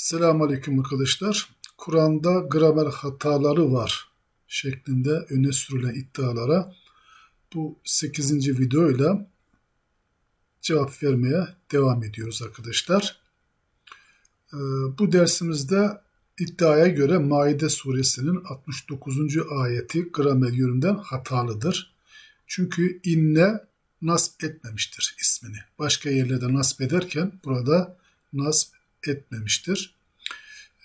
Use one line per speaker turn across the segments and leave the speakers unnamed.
Selamun Aleyküm arkadaşlar. Kur'an'da gramer hataları var şeklinde öne sürülen iddialara bu 8. videoyla cevap vermeye devam ediyoruz arkadaşlar. Ee, Bu dersimizde iddiaya göre Maide suresinin 69. ayeti gramer yönünden hatalıdır. Çünkü inne nasp etmemiştir ismini. Başka yerlerde nasp ederken burada nasp etmemiştir.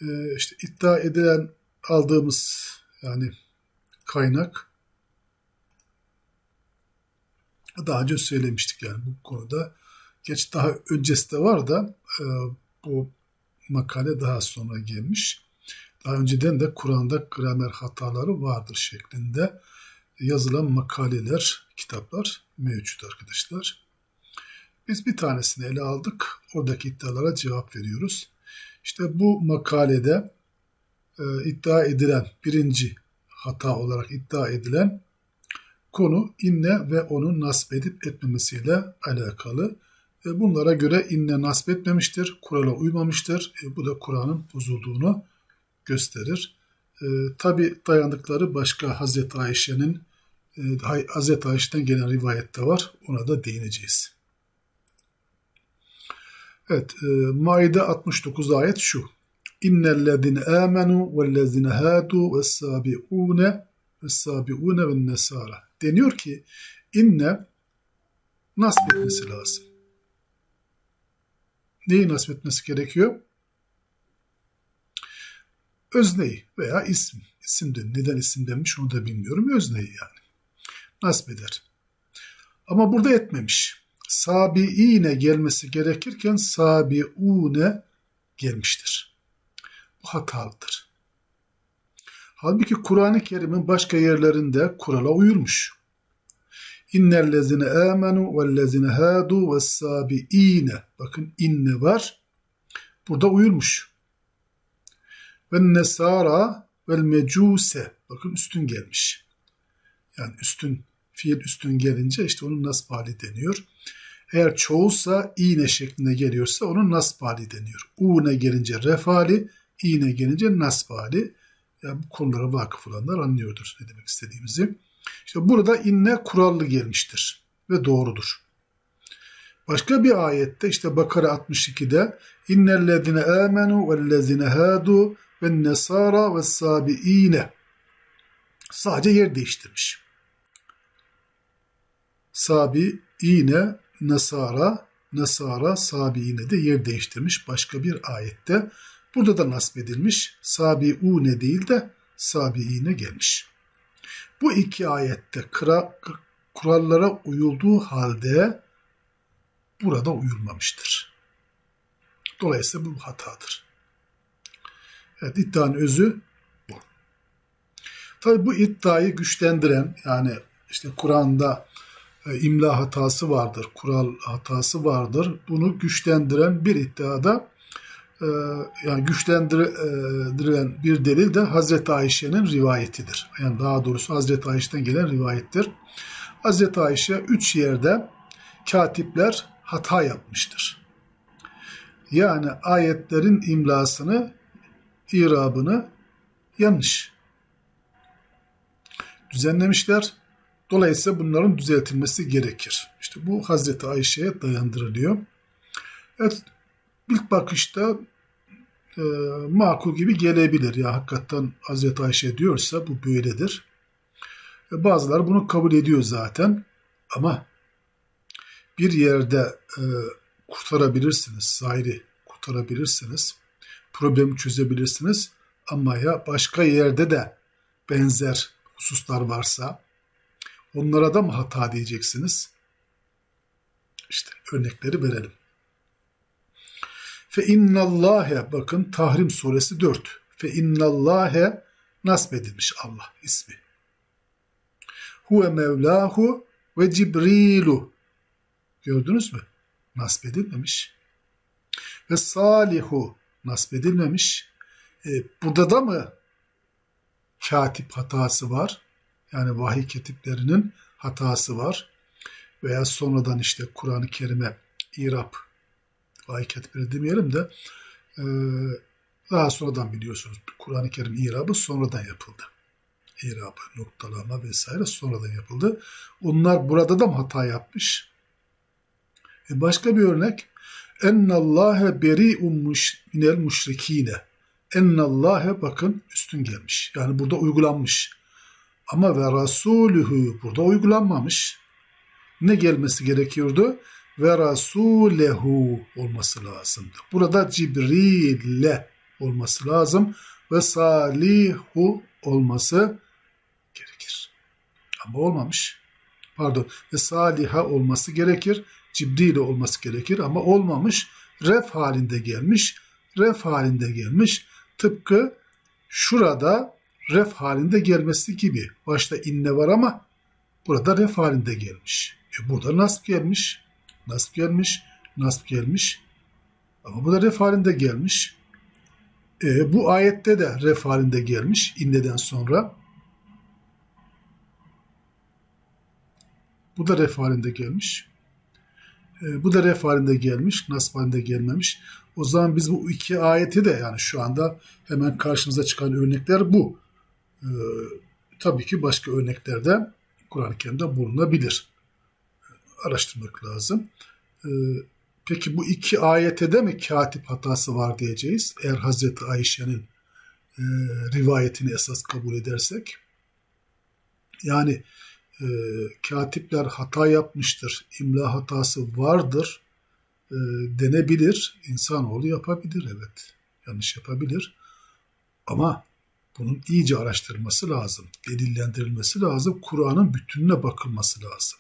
Ee, işte iddia edilen aldığımız yani kaynak daha önce söylemiştik yani bu konuda. Geç daha öncesi de var da e, bu makale daha sonra gelmiş. Daha önceden de Kur'an'da gramer hataları vardır şeklinde yazılan makaleler, kitaplar mevcut arkadaşlar. Biz bir tanesini ele aldık. Oradaki iddialara cevap veriyoruz. İşte bu makalede e, iddia edilen birinci hata olarak iddia edilen konu inne ve onun nasip edip etmemesiyle alakalı. E, bunlara göre inne nasip etmemiştir, kurala uymamıştır. E, bu da Kur'an'ın bozulduğunu gösterir. E, Tabi dayandıkları başka Hazreti Ayşe'nin e, Hazreti Ayşe'den gelen rivayette var. Ona da değineceğiz. Evet, e, Maide 69 ayet şu. İnnellezine amenu vellezine hadu vessabiune vessabiune ve nesara. Deniyor ki inne nasip etmesi lazım. Neyi nasip etmesi gerekiyor? Özneyi veya isim. İsim de neden isim demiş onu da bilmiyorum. Özneyi yani. Nasip eder. Ama burada etmemiş sabiine gelmesi gerekirken sabiune gelmiştir. Bu hatalıdır. Halbuki Kur'an-ı Kerim'in başka yerlerinde kurala uyulmuş. İnnellezine amenu vellezine hadu vessabiine. Bakın inne var. Burada uyulmuş. Ve nesara vel mecuse. Bakın üstün gelmiş. Yani üstün fiil üstün gelince işte onun nasb hali deniyor. Eğer çoğulsa iğne şeklinde geliyorsa onun nasb hali deniyor. U'ne gelince ref hali, iğne gelince nasb hali. Yani bu konulara vakıf olanlar anlıyordur ne demek istediğimizi. İşte burada inne kurallı gelmiştir ve doğrudur. Başka bir ayette işte Bakara 62'de innellezine amenu vellezine hadu ve nesara ve sabiine sadece yer değiştirmiş. Sabi iğne Nasara, Nasara Sabi'ine de yer değiştirmiş başka bir ayette. Burada da nasip edilmiş. Sabi'une değil de Sabi'ine gelmiş. Bu iki ayette kıra, kurallara uyulduğu halde burada uyulmamıştır. Dolayısıyla bu hatadır. Evet iddianın özü bu. Tabi bu iddiayı güçlendiren yani işte Kur'an'da imla hatası vardır, kural hatası vardır. Bunu güçlendiren bir iddiada e, yani güçlendirilen bir delil de Hazreti Ayşe'nin rivayetidir. Yani daha doğrusu Hazreti Ayşe'den gelen rivayettir. Hazreti Ayşe üç yerde katipler hata yapmıştır. Yani ayetlerin imlasını, irabını yanlış düzenlemişler Dolayısıyla bunların düzeltilmesi gerekir. İşte bu Hazreti Ayşe'ye dayandırılıyor. Evet, ilk bakışta e, makul gibi gelebilir. Ya hakikaten Hazreti Ayşe diyorsa bu böyledir. E, bazıları bunu kabul ediyor zaten. Ama bir yerde e, kurtarabilirsiniz, zahiri kurtarabilirsiniz, problemi çözebilirsiniz. Ama ya başka yerde de benzer hususlar varsa, Onlara da mı hata diyeceksiniz? İşte örnekleri verelim. Fe innallâhe bakın Tahrim suresi 4. Fe innallâhe nasbedilmiş Allah ismi. Huve mevlahu ve cibrilu. Gördünüz mü? Nasbedilmemiş. Ve salihu nasbedilmemiş. E, burada da mı katip hatası var? Yani vahiy ketiplerinin hatası var. Veya sonradan işte Kur'an-ı Kerim'e İrab, vahiy ketipleri demeyelim de e, Daha sonradan biliyorsunuz Kur'an-ı Kerim irabı sonradan yapıldı. İrabı, noktalama vesaire sonradan yapıldı. Onlar burada da mı hata yapmış? E başka bir örnek. Ennallâhe beri'un minel müşrikîne. Ennallâhe bakın üstün gelmiş. Yani burada uygulanmış. Ama ve rasulühü burada uygulanmamış. Ne gelmesi gerekiyordu? Ve rasulehu olması lazımdı. Burada Cibril'le olması lazım ve salihu olması gerekir. Ama olmamış. Pardon. Ve saliha olması gerekir. Cibril olması gerekir ama olmamış. Ref halinde gelmiş. Ref halinde gelmiş. Tıpkı şurada ref halinde gelmesi gibi. Başta inne var ama burada ref halinde gelmiş. E burada nasb gelmiş. Nasb gelmiş. Nasb gelmiş. Ama bu da ref halinde gelmiş. E, bu ayette de ref halinde gelmiş inneden sonra. Bu da ref halinde gelmiş. E, bu da ref halinde gelmiş. Nasb halinde gelmemiş. O zaman biz bu iki ayeti de yani şu anda hemen karşımıza çıkan örnekler bu. E, tabii ki başka örneklerde Kur'an-ı Kerim'de bulunabilir. Araştırmak lazım. E, peki bu iki ayete de mi katip hatası var diyeceğiz? Eğer Hazreti Ayşe'nin e, rivayetini esas kabul edersek. Yani e, katipler hata yapmıştır, imla hatası vardır e, denebilir. İnsanoğlu yapabilir evet. Yanlış yapabilir. Ama bunun iyice araştırılması lazım. Delillendirilmesi lazım. Kur'an'ın bütününe bakılması lazım.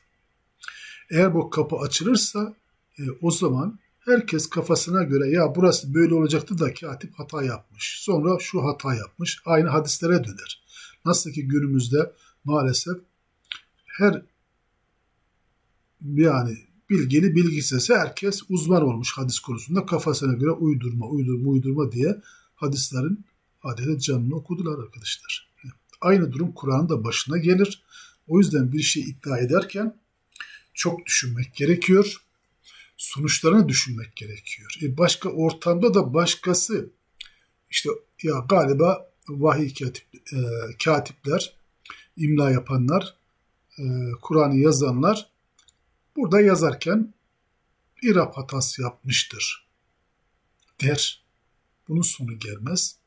Eğer bu kapı açılırsa e, o zaman herkes kafasına göre ya burası böyle olacaktı da katip hata yapmış. Sonra şu hata yapmış. Aynı hadislere döner. Nasıl ki günümüzde maalesef her yani bilgili bilgisiz herkes uzman olmuş hadis konusunda kafasına göre uydurma uydurma uydurma diye hadislerin adeta canını okudular arkadaşlar. Aynı durum Kur'an'ın da başına gelir. O yüzden bir şey iddia ederken çok düşünmek gerekiyor. Sonuçlarını düşünmek gerekiyor. E başka ortamda da başkası işte ya galiba vahiy katip, e, katipler, imla yapanlar, e, Kur'an'ı yazanlar burada yazarken irab hatası yapmıştır der. Bunun sonu gelmez.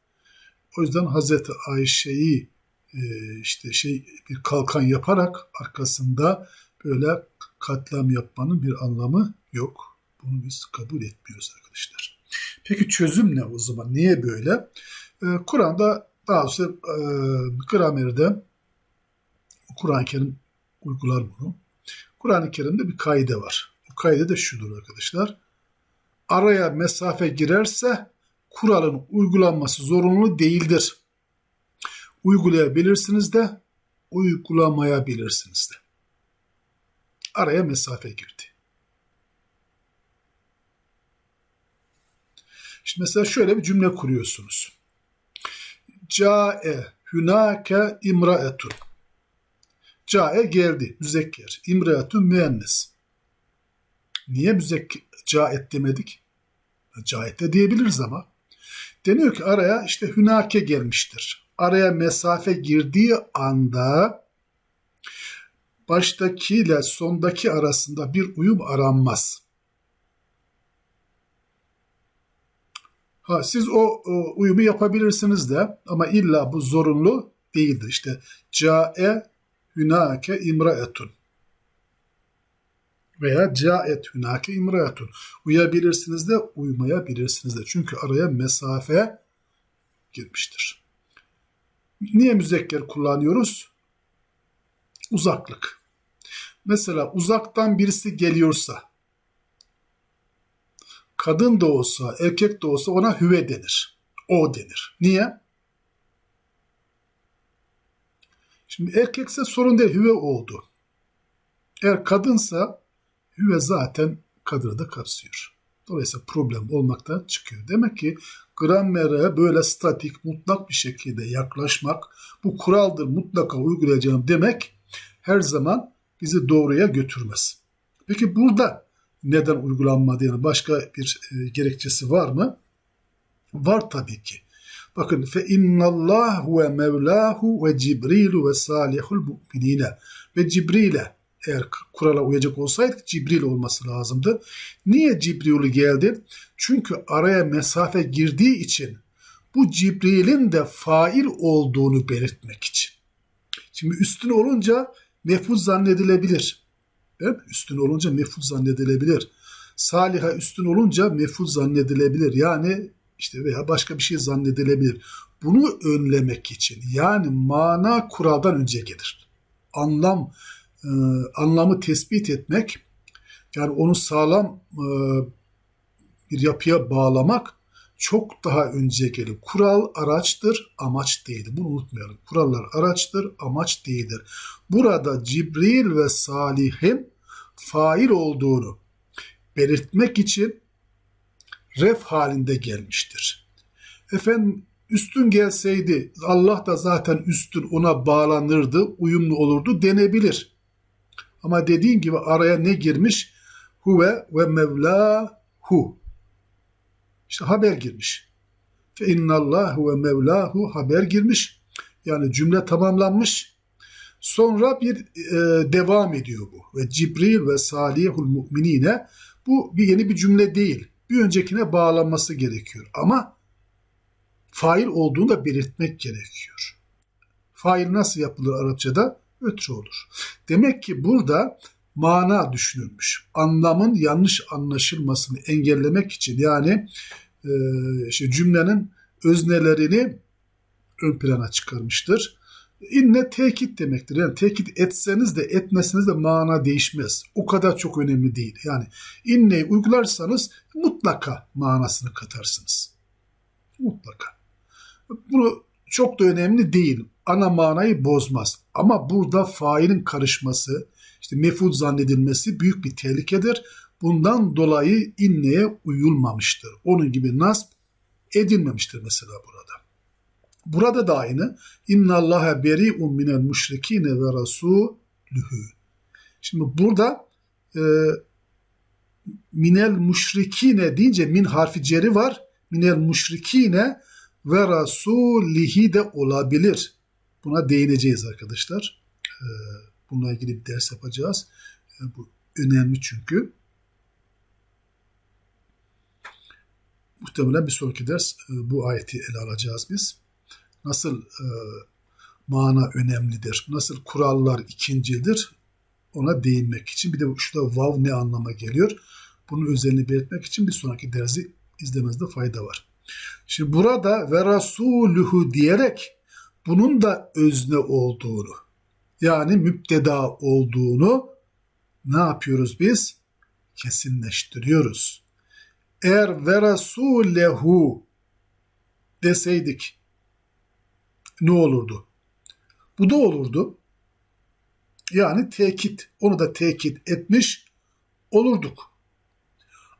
O yüzden Hazreti Ayşe'yi e, işte şey bir kalkan yaparak arkasında böyle katliam yapmanın bir anlamı yok. Bunu biz kabul etmiyoruz arkadaşlar. Peki çözüm ne o zaman? Niye böyle? Ee, Kur'an'da daha doğrusu e, gramerde Kur'an-ı Kerim uygular bunu. Kur'an-ı Kerim'de bir kaide var. Bu kaide de şudur arkadaşlar. Araya mesafe girerse kuralın uygulanması zorunlu değildir. Uygulayabilirsiniz de uygulamayabilirsiniz de. Araya mesafe girdi. Şimdi mesela şöyle bir cümle kuruyorsunuz. Cae hünake imraetun. Cae geldi, müzekker. İmraetun müennes. Niye müzekker, caet demedik? Caet de diyebiliriz ama. Deniyor ki araya işte hünake gelmiştir. Araya mesafe girdiği anda baştaki ile sondaki arasında bir uyum aranmaz. Ha, siz o, o uyumu yapabilirsiniz de ama illa bu zorunlu değildir. İşte cae hünake imraetun veya caet hünake imraetun. Uyabilirsiniz de uymayabilirsiniz de. Çünkü araya mesafe girmiştir. Niye müzekker kullanıyoruz? Uzaklık. Mesela uzaktan birisi geliyorsa kadın da olsa, erkek de olsa ona hüve denir. O denir. Niye? Şimdi erkekse sorun değil, hüve oldu. Eğer kadınsa hüve zaten kadını da kapsıyor. Dolayısıyla problem olmaktan çıkıyor. Demek ki gramere böyle statik, mutlak bir şekilde yaklaşmak, bu kuraldır mutlaka uygulayacağım demek her zaman bizi doğruya götürmez. Peki burada neden uygulanmadı yani başka bir e, gerekçesi var mı? Var tabii ki. Bakın fe innallah ve mevlahu ve cibrilu ve salihul mu'minine ve Cibril'e eğer kurala uyacak olsaydık Cibril olması lazımdı. Niye Cibril geldi? Çünkü araya mesafe girdiği için bu Cibril'in de fail olduğunu belirtmek için. Şimdi üstün olunca mefuz zannedilebilir. Değil mi? Üstün olunca mefuz zannedilebilir. Saliha üstün olunca mefuz zannedilebilir. Yani işte veya başka bir şey zannedilebilir. Bunu önlemek için yani mana kuraldan önce gelir. Anlam e, anlamı tespit etmek yani onu sağlam e, bir yapıya bağlamak çok daha önce gelir. Kural araçtır, amaç değildir. Bunu unutmayalım. Kurallar araçtır, amaç değildir. Burada Cibril ve Salih'in fail olduğunu belirtmek için ref halinde gelmiştir. Efendim üstün gelseydi Allah da zaten üstün ona bağlanırdı, uyumlu olurdu denebilir. Ama dediğin gibi araya ne girmiş? Huve ve mevlahu. İşte haber girmiş. Fe innallahu ve mevlahu haber girmiş. Yani cümle tamamlanmış. Sonra bir e, devam ediyor bu. Ve Cibril ve salihul mu'minine bu bir yeni bir cümle değil. Bir öncekine bağlanması gerekiyor. Ama fail olduğunu da belirtmek gerekiyor. Fail nasıl yapılır Arapçada? Ötürü olur. Demek ki burada mana düşünülmüş. Anlamın yanlış anlaşılmasını engellemek için yani e, işte cümlenin öznelerini ön plana çıkarmıştır. İnne tekit demektir. Yani tekit etseniz de etmeseniz de mana değişmez. O kadar çok önemli değil. Yani inneyi uygularsanız mutlaka manasını katarsınız. Mutlaka. Bunu çok da önemli değil. Ana manayı bozmaz. Ama burada failin karışması, işte mefud zannedilmesi büyük bir tehlikedir. Bundan dolayı inneye uyulmamıştır. Onun gibi nasp edilmemiştir mesela burada. Burada da aynı. İnna Allaha beri'un minel müşrikine ve rasulühü. Şimdi burada e, minel müşrikine deyince min harfi ceri var. Minel müşrikine ve rasulihi de olabilir. Buna değineceğiz arkadaşlar. E, bununla ilgili bir ders yapacağız. E, bu önemli çünkü. Muhtemelen bir sonraki ders e, bu ayeti ele alacağız biz nasıl e, mana önemlidir, nasıl kurallar ikincidir ona değinmek için. Bir de şurada vav ne anlama geliyor? Bunun özelliğini belirtmek için bir sonraki dersi izlemezde fayda var. Şimdi burada ve rasuluhu diyerek bunun da özne olduğunu yani müpteda olduğunu ne yapıyoruz biz? Kesinleştiriyoruz. Eğer ve rasulehu deseydik ne olurdu? Bu da olurdu. Yani tekit, onu da tekit etmiş olurduk.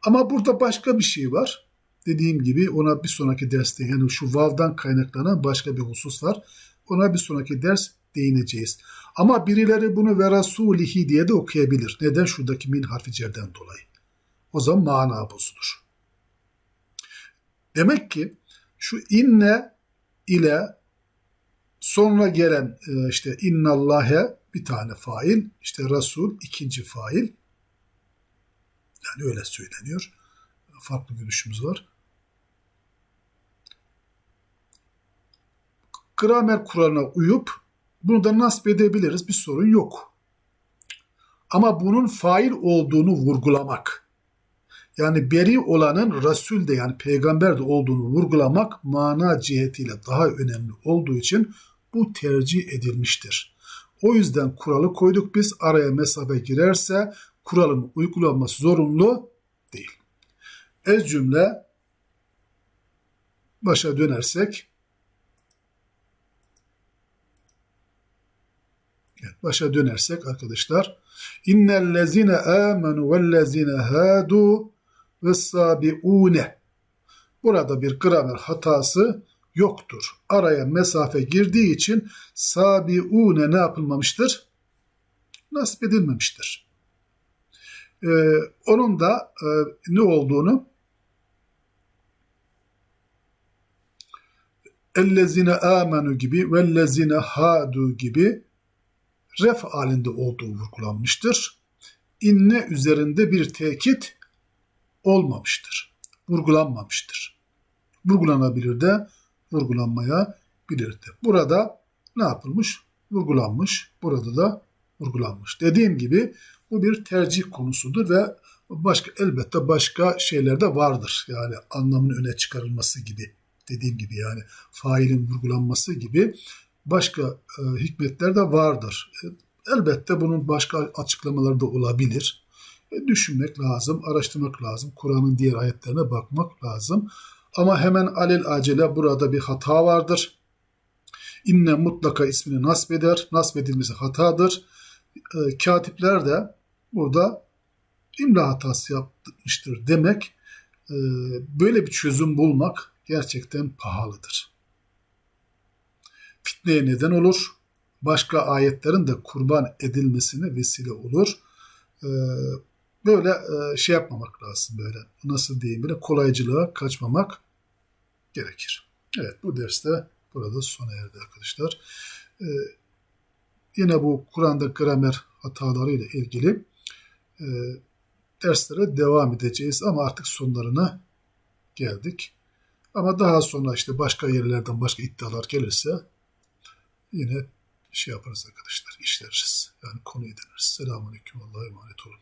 Ama burada başka bir şey var. Dediğim gibi ona bir sonraki derste yani şu vav'dan kaynaklanan başka bir husus var. Ona bir sonraki ders değineceğiz. Ama birileri bunu ve rasulihi diye de okuyabilir. Neden? Şuradaki min harfi cerden dolayı. O zaman mana bozulur. Demek ki şu inne ile Sonra gelen e, işte innallâhe bir tane fail, işte Resul ikinci fail. Yani öyle söyleniyor. Farklı görüşümüz var. Gramer kuralına uyup bunu da nasip edebiliriz. Bir sorun yok. Ama bunun fail olduğunu vurgulamak, yani beri olanın Resul de yani peygamber de olduğunu vurgulamak mana cihetiyle daha önemli olduğu için bu tercih edilmiştir. O yüzden kuralı koyduk biz araya mesafe girerse kuralın uygulanması zorunlu değil. Ez cümle başa dönersek evet, başa dönersek arkadaşlar innellezine amenu vellezine hadu ve sabiune burada bir gramer hatası yoktur. Araya mesafe girdiği için sabiune ne yapılmamıştır? Nasip edilmemiştir. Ee, onun da e, ne olduğunu ellezine amenu gibi vellezine hadu gibi ref halinde olduğu vurgulanmıştır. İnne üzerinde bir tekit olmamıştır. Vurgulanmamıştır. Vurgulanabilir de vurgulanmayabilir de. Burada ne yapılmış? Vurgulanmış. Burada da vurgulanmış. Dediğim gibi bu bir tercih konusudur ve başka elbette başka şeyler de vardır. Yani anlamın öne çıkarılması gibi dediğim gibi yani failin vurgulanması gibi başka e, hikmetler de vardır. E, elbette bunun başka açıklamaları da olabilir. E, düşünmek lazım, araştırmak lazım. Kur'an'ın diğer ayetlerine bakmak lazım. Ama hemen alel acele burada bir hata vardır. İnne mutlaka ismini nasbeder. Nasbedilmesi hatadır. E, katipler de burada imla hatası yapmıştır demek. E, böyle bir çözüm bulmak gerçekten pahalıdır. Fitneye neden olur. Başka ayetlerin de kurban edilmesine vesile olur. E, böyle e, şey yapmamak lazım böyle. Nasıl diyeyim böyle kolaycılığa kaçmamak gerekir. Evet bu derste burada sona erdi arkadaşlar. Ee, yine bu Kur'an'da gramer hataları ile ilgili e, derslere devam edeceğiz ama artık sonlarına geldik. Ama daha sonra işte başka yerlerden başka iddialar gelirse yine şey yaparız arkadaşlar işleriz. Yani konuyu deneriz. Selamun Aleyküm. Allah'a emanet olun.